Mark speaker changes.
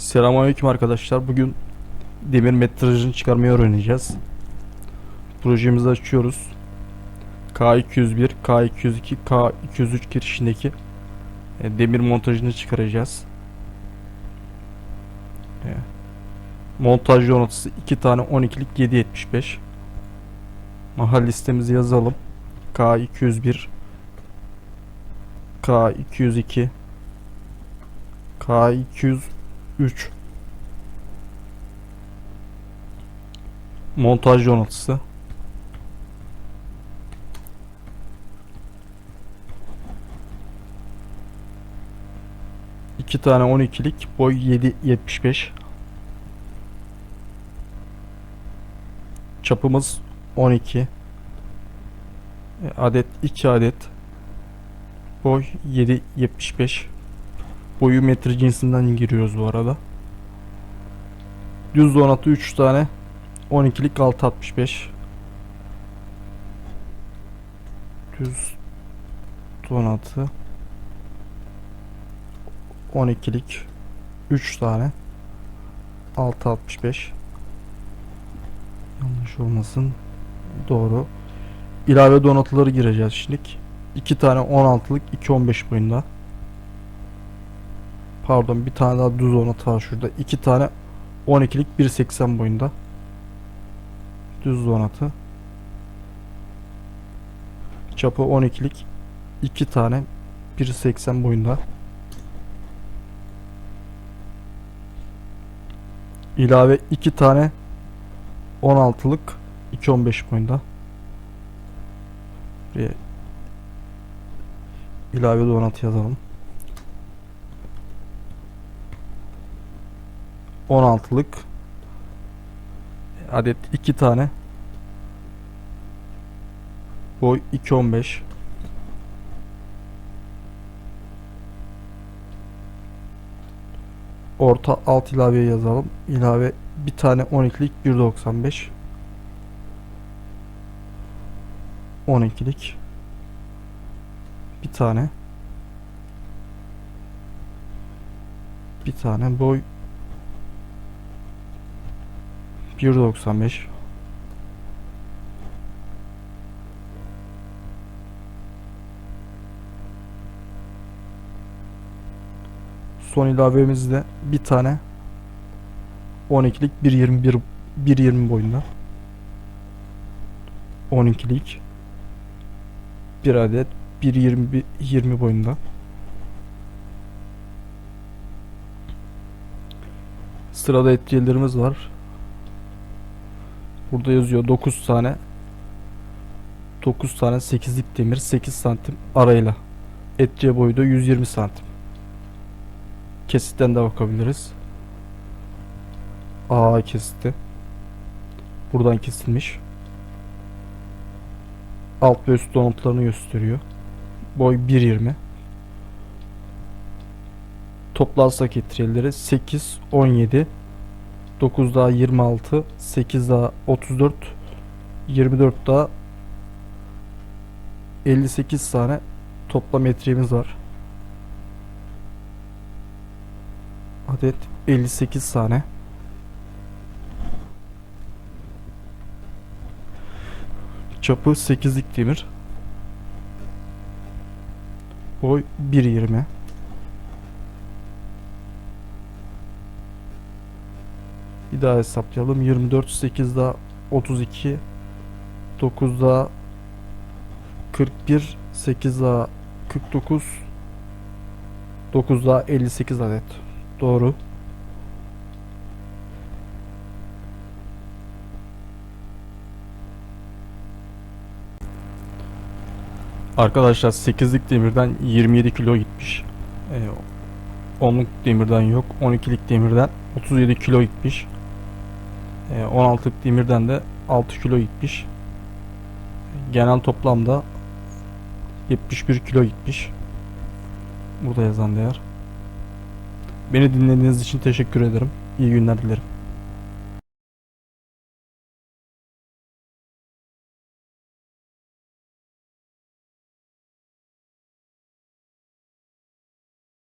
Speaker 1: Selamünaleyküm arkadaşlar. Bugün demir metrajını çıkarmayı öğreneceğiz. Projemizi açıyoruz. K201, K202, K203 girişindeki e, demir montajını çıkaracağız. E, Montaj donatısı 2 tane 12'lik 775. Mahal listemizi yazalım. K201 K202 K203 Montaj donatısı İki tane 12'lik boy 7.75 Çapımız 12 E, Adet 2 adet Boy 7.75 Boyu metre cinsinden giriyoruz bu arada. Düz donatı 3 tane. 12'lik 6.65 Düz donatı 12'lik 3 tane. 6.65 Yanlış olmasın. Doğru. İlave donatıları gireceğiz şimdi 2 tane 16'lık 2.15 boyunda Pardon bir tane daha düz donatı var şurada. 2 tane 12'lik 1.80 boyunda. Düz donatı Çapı 12'lik 2 tane 1.80 boyunda. İlave 2 tane 16'lık 2.15 boyunda. Buraya ilave donatı yazalım 16'lık adet 2 tane. Boy 2.15 orta alt ilaveye yazalım. İlave bir tane 12'lik 1.95 12'lik bir tane. Bir tane. Boy 1.95 Son ilavemizde bir tane 12'lik 1.21 1.20 boyunda. 12'lik bir adet 1.20 20 boyunda. Sırada etkilerimiz var. Burada yazıyor 9 tane 9 tane 8'lik demir 8 santim arayla. Etçe boyu da 120 santim. Kesitten de bakabiliriz. A kesitti. Buradan kesilmiş. Alt ve üst donantılarını gösteriyor. Boy 1.20. Toplarsak etkileri 8, 17, 9 daha 26, 8 daha 34, 24 daha 58 tane toplam metremiz var. Adet 58 tane. Çapı 8'lik demir. Boy 1.20. Bir daha hesaplayalım. 24 8 daha 32 9 daha 41 8 daha 49 9 daha 58 adet. Doğru. Arkadaşlar 8'lik demirden 27 kilo gitmiş. Ee, 10'luk demirden yok. 12'lik demirden 37 kilo gitmiş. Ee, 16'lık demirden de 6 kilo gitmiş. Genel toplamda 71 kilo gitmiş. Burada yazan değer. Beni dinlediğiniz için teşekkür ederim. İyi günler dilerim.